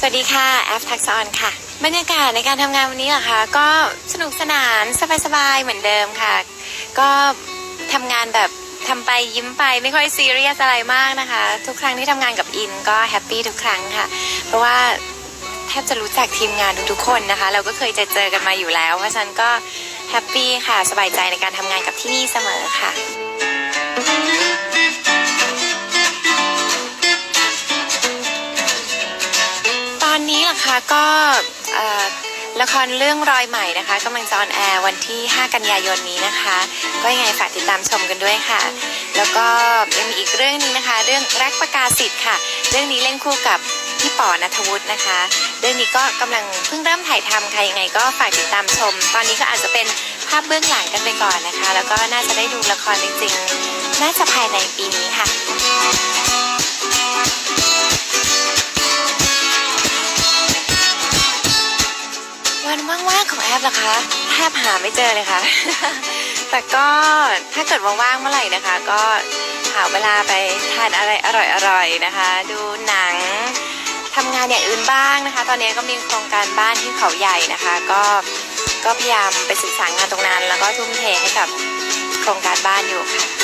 สวัสดีค่ะแอฟทักษออนค่ะ บรรยากาศในการทำงานวันนี้เหรอคะก็สนุกสนานสบายๆเหมือนเดิมค่ะ ก็ทำงานแบบทำไปยิ้มไปไม่ค่อยซีเรียสอะไรมากนะคะ ทุกครั้งที่ทำงานกับอินก็แฮปปี้ทุกครั้งค่ะ เพราะว่าแทบจะรู้จักทีมงานทุกๆคนนะคะ เราก็เคยเจอเจอกันมาอยู่แล้ว เพราะฉะนั้นก็แฮปปี้ค่ะสบายใจในการทำงานกับที่นี่เสมอค่ะ ตอนนี้ล่ะคะก็ละครเรื่องรอยใหม่นะคะกำลังจะออนแอร์วันที่ 5 กันยายนนี้นะคะ ก็ยังไงฝากติดตามชมกันด้วยค่ะ แล้วก็ยังมีอีกเรื่องนึงนะคะ เรื่องรักประกาศสิทธิ์ค่ะ เรื่องนี้เล่นคู่กับพี่ป๋อนัทวุฒินะคะ เรื่องนี้ก็กำลังเพิ่งเริ่มถ่ายทำค่ะยังไงก็ฝากติดตามชม ตอนนี้ก็อาจจะเป็นภาพเบื้องหลังกันไปก่อนนะคะ แล้วก็น่าจะได้ดูละครจริงๆ น่าจะภายในปีนี้ค่ะ ว่างๆของแอปเหรอคะแทบหาไม่เจอเลยค่ะ แต่ก็ถ้าเกิดว่างๆเมื่อไหร่นะคะ ก็หาเวลาไปทานอะไรอร่อยๆนะคะ ดูหนังทำงานอย่างอื่นบ้างนะคะ ตอนนี้ก็มีโครงการบ้านที่เขาใหญ่นะคะ ก็ก็พยายามไปศึกษางานตรงนั้น แล้วก็ทุ่มเทให้กับโครงการบ้านอยู่ค่ะ